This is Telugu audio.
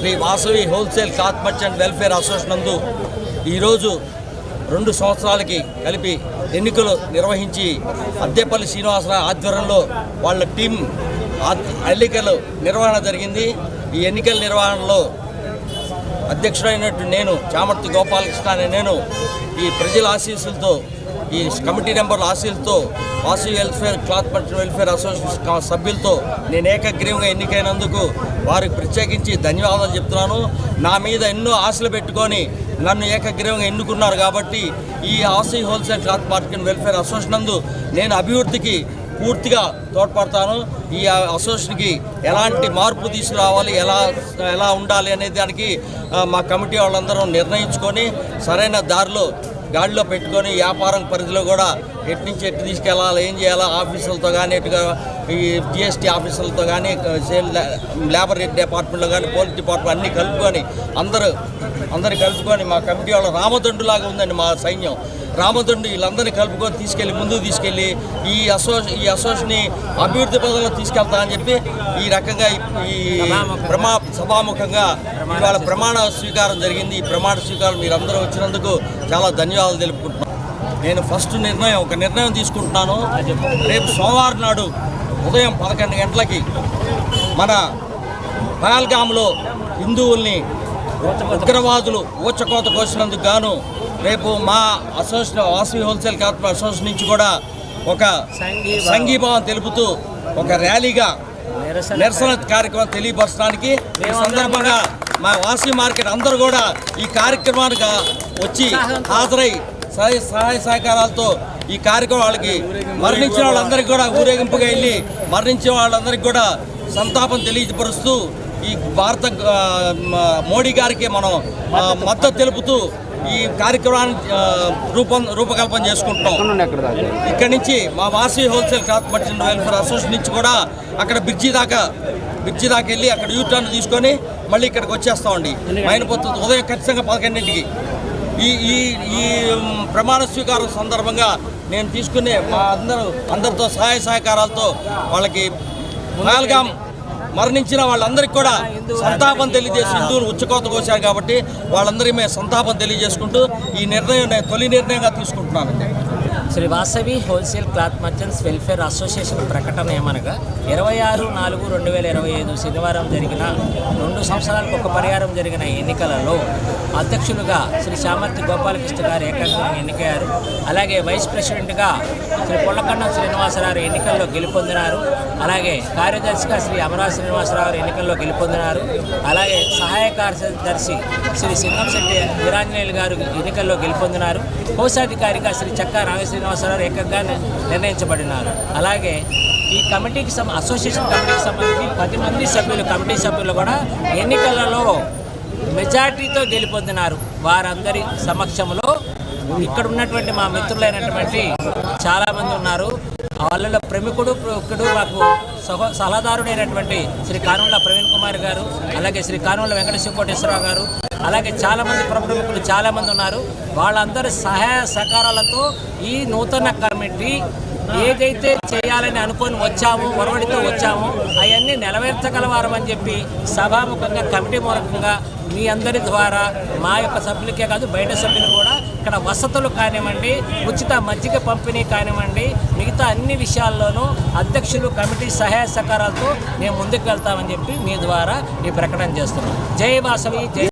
Sri Vasavi wholesale cloth merchant welfare association నందు ఈరోజు రెండు సంవత్సరాలకి కలిపి ఎన్నికలు నిర్వహించి అద్దెపల్లి శ్రీనివాసరావు ఆధ్వర్యంలో వాళ్ళ టీం ఎన్నికలు నిర్వహణ జరిగింది. ఈ ఎన్నికల నిర్వహణలో అధ్యక్షుడైనట్టు నేను చామర్తి గోపాలకృష్ణ అనే నేను ఈ ప్రజల ఆశీస్సులతో ఈ కమిటీ నెంబర్ ఆశీలతో ఆసి welfare cloth merchant welfare association సభ్యులతో నేను ఏకగ్రీవంగా ఎన్నికైనందుకు వారికి ప్రత్యేకించి ధన్యవాదాలు చెప్తున్నాను. నా మీద ఎన్నో ఆశలు పెట్టుకొని నన్ను ఏకగ్రీవంగా ఎన్నుకున్నారు కాబట్టి ఈ ఆసీ wholesale cloth market welfare association నందు నేను అభివృద్ధికి పూర్తిగా తోడ్పడతాను. ఈ అసోసియేషన్కి ఎలాంటి మార్పు తీసుకురావాలి ఎలా ఎలా ఉండాలి అనే దానికి మా కమిటీ వాళ్ళందరం నిర్ణయించుకొని సరైన దారిలో గాడిలో పెట్టుకొని వ్యాపారం పరిధిలో కూడా ఎటు నుంచి ఎటు తీసుకెళ్ళాలి ఏం చేయాలా ఆఫీసులతో కానీ ఎటుగా ఈ జిఎస్టీ ఆఫీసులతో కానీ సేల్ లేబర్ డిపార్ట్మెంట్లో కానీ పోలీస్ డిపార్ట్మెంట్ అన్నీ కలుపుకొని అందరూ అందరు కలుపుకొని మా కమిటీ వాళ్ళ రామదండులాగా ఉందండి మా సైన్యం. రామదండు వీళ్ళందరినీ కలుపుకొని తీసుకెళ్ళి ముందుకు తీసుకెళ్ళి ఈ అసో ఈ అసోసియేషన్ని అభివృద్ధి పదంలో తీసుకెళ్తా అని చెప్పి ఈ రకంగా ఈ- ఈ ప్రమా సభాముఖంగా ఇవాళ ప్రమాణ స్వీకారం జరిగింది. ఈ ప్రమాణ స్వీకారం మీరందరూ వచ్చినందుకు చాలా ధన్యవాదాలు తెలుపుకుంటున్నాను నేను ఫస్ట్ నిర్ణయం ఒక నిర్ణయం తీసుకుంటున్నాను రేపు సోమవారం నాడు ఉదయం పదకొండు గంటలకి మన పహల్గామ్లో హిందువుల్ని ఉగ్రవాదులు ఊచకోత కోసినందుకు గాను రేపు మా association Vasavi wholesale corporation association నుంచి కూడా ఒక సంఘీభావం తెలుపుతూ ఒక ర్యాలీగా నిరసన కార్యక్రమం తెలియపరచడానికి ఈ సందర్భంగా మా వాసవి మార్కెట్ అందరూ కూడా ఈ కార్యక్రమానికి వచ్చి హాజరై సహాయ సహాయ సహకారాలతో ఈ కార్యక్రమం వాళ్ళకి మరణించిన వాళ్ళందరికీ కూడా ఊరేగింపుగా వెళ్ళి మరణించిన వాళ్ళందరికీ కూడా సంతాపం తెలియపరుస్తూ ఈ భారత మోడీ గారికి మనం మద్దతు తెలుపుతూ ఈ కార్యక్రమాన్ని రూపం రూపకల్పన చేసుకుంటున్నాం. ఇక్కడ నుంచి మా వాసీ wholesale cloth merchant welfare association నుంచి కూడా అక్కడ బ్రిడ్జి దాకా బ్రిడ్జి దాకా వెళ్ళి అక్కడ యూ టర్న్ తీసుకొని మళ్ళీ ఇక్కడికి వచ్చేస్తామండి. మైనపోతుంది ఉదయం ఖచ్చితంగా పదకొండింటికి. ఈ ఈ ఈ ప్రమాణ స్వీకారం సందర్భంగా నేను తీసుకునే మా అందరూ అందరితో సహాయ సహకారాలతో వాళ్ళకి నాలుగా మరణించిన వాళ్ళందరికీ కూడా సంతాపం తెలియజేసి హిందువులు ఉచ్చకోత కోశారు కాబట్టి వాళ్ళందరికీ మేము సంతాపం తెలియజేసుకుంటూ ఈ నిర్ణయం తొలి నిర్ణయంగా తీసుకుంటున్నానండి. Sri Vasavi wholesale cloth merchants welfare association ప్రకటన ఏమనగా ఇరవై ఆరు నాలుగు రెండు వేల ఇరవై ఐదు శనివారం జరిగిన రెండు సంవత్సరాలకు ఒక పరిహారం జరిగిన ఎన్నికలలో అధ్యక్షులుగా శ్రీ శామర్తి గోపాలకృష్ణ గారు ఏకాగ్రంగా ఎన్నికయ్యారు. అలాగే వైస్ ప్రెసిడెంట్గా శ్రీ పొల్లకన్న శ్రీనివాసరావు ఎన్నికల్లో గెలుపొందినారు. అలాగే కార్యదర్శిగా శ్రీ అమరావతి శ్రీనివాసరావు ఎన్నికల్లో గెలుపొందినారు. అలాగే సహాయ కార్యదర్శి శ్రీ సింగంశెట్టి వీరాంజనేయులు గారు ఎన్నికల్లో గెలుపొందినారు. కోశాధికారిగా శ్రీ చక్కా నాగ శ్రీనివాసరావు ఏకంగా నిర్ణయించబడినారు. అలాగే ఈ కమిటీకి సం అసోసియేషన్ కమిటీకి సంబంధించి పది మంది సభ్యులు కమిటీ సభ్యులు కూడా ఎన్నికలలో మెజార్టీతో గెలుపొందినారు. వారందరి సమక్షంలో ఇక్కడ ఉన్నటువంటి మా మిత్రులైనటువంటి చాలామంది ఉన్నారు. వాళ్ళలో ప్రముఖుడు ప్రముఖుడు మాకు సహ సలహాదారుడైనటువంటి శ్రీ కానుల ప్రవీణ్ కుమార్ గారు అలాగే శ్రీ కానుల వెంకటేశ్వర కోటేశ్వరరావు గారు అలాగే చాలామంది ప్రముఖులు చాలామంది ఉన్నారు. వాళ్ళందరి సహాయ సహకారాలతో ఈ నూతన కమిటీ ఏదైతే చేయాలని అనుకొని వచ్చాము ఒరవడితో వచ్చాము అవన్నీ నెరవేర్చగలవారం అని చెప్పి సభాముఖంగా కమిటీ మూలకంగా మీ అందరి ద్వారా మా యొక్క సభ్యులకే కాదు బయట సభ్యులు కూడా ఇక్కడ వసతులు కానివ్వండి ఉచిత మజ్జిగ పంపిణీ కానివ్వండి మిగతా అన్ని విషయాల్లోనూ అధ్యక్షులు కమిటీ సహాయ సహకారాలతో మేము ముందుకు వెళ్తామని చెప్పి మీ ద్వారా ఈ ప్రకటన చేస్తున్నాం. జై వాసవి జై